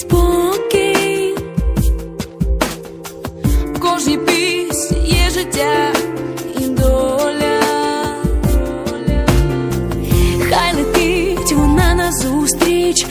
і спокій. В кожній пісні є життя і доля. Хай летить вона назустріч